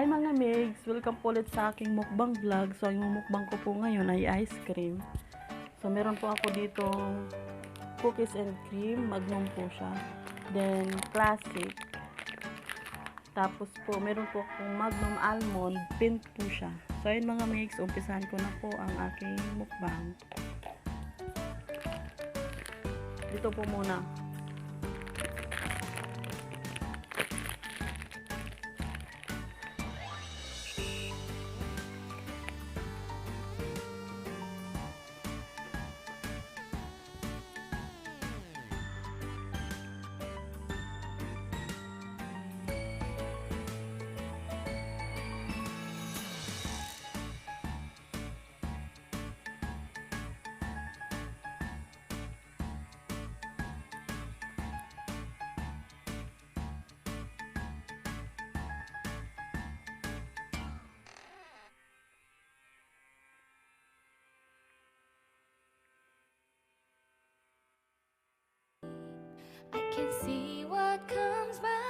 Hi mga migs! Welcome po ulit sa aking mukbang vlog. So, ang mukbang ko po ngayon ay ice cream. So, meron po ako dito cookies and cream. Magnum po siya. Then, classic. Tapos po, meron po akong magnum almond. Pink po siya. So, ayun mga migs, umpisahan ko na po ang aking mukbang. Dito po muna.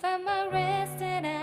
Find my rest in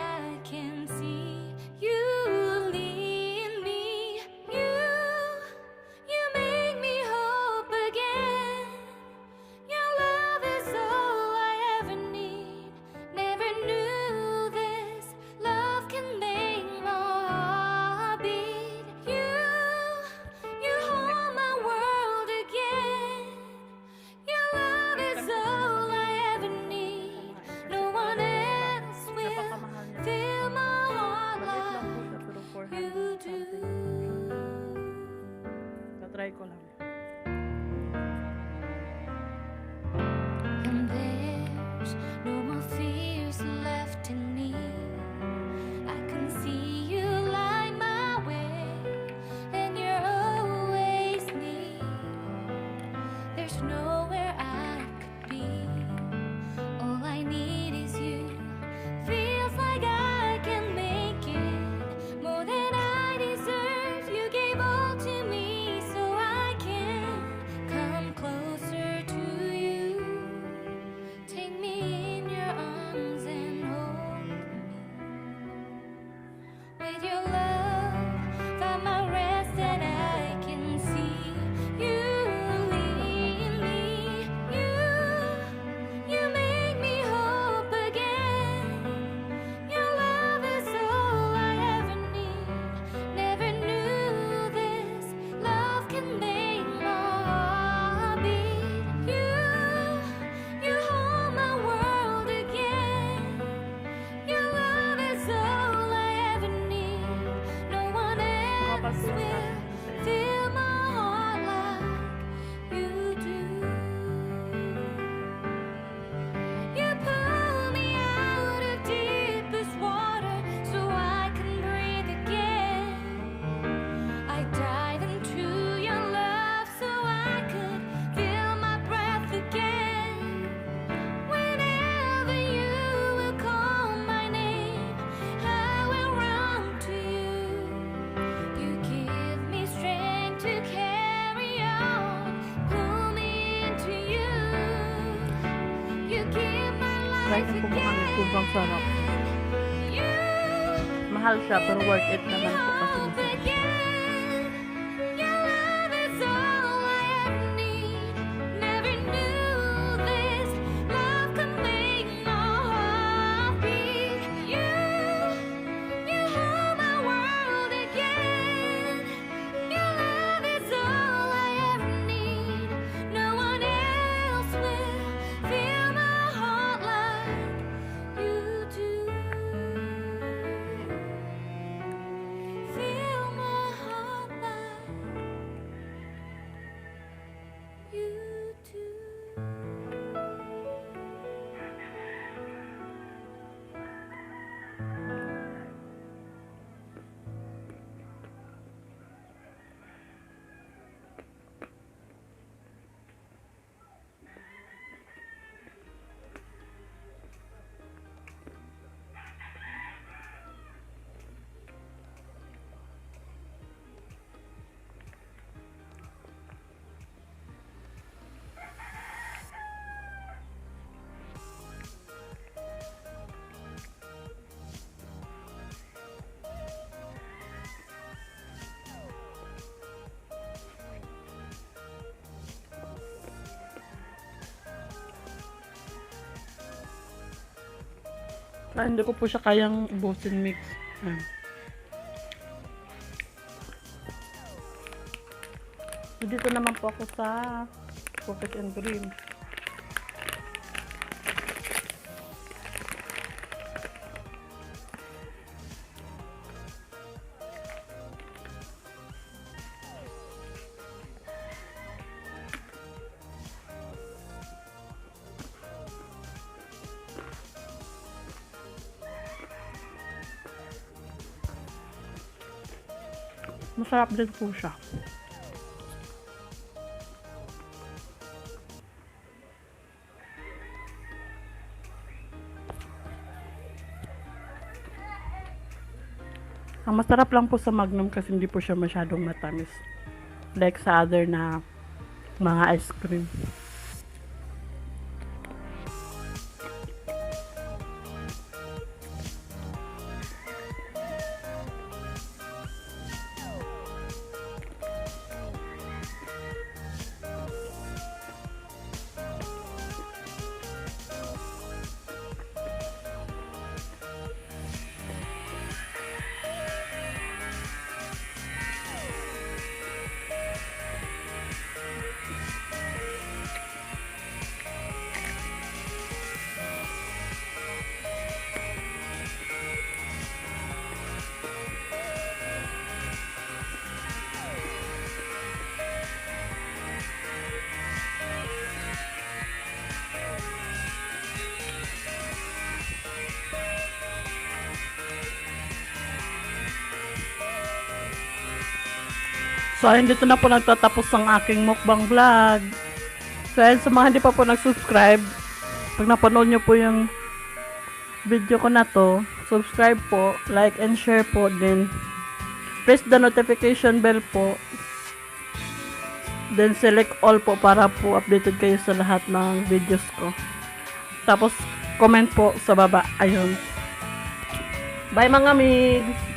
sobrang sarap. Mahal siya pero worth it naman po kasi masarap. Ah, hindi ko po siya kayang ubusin mix. Ayan. Dito naman po ako sa cookies and cream. Masarap din po siya. Ang masarap lang po sa Magnum kasi hindi po siya masyadong matamis. Like sa other na mga ice cream. So, ayun, dito na po nagtatapos ang aking mukbang vlog. So, ayun, sa mga hindi pa po nag-subscribe, pag napanood nyo po yung video ko na to, subscribe po, like and share po, then press the notification bell po, then select all po para po updated kayo sa lahat ng videos ko. Tapos, comment po sa baba. Ayun. Bye mga migs!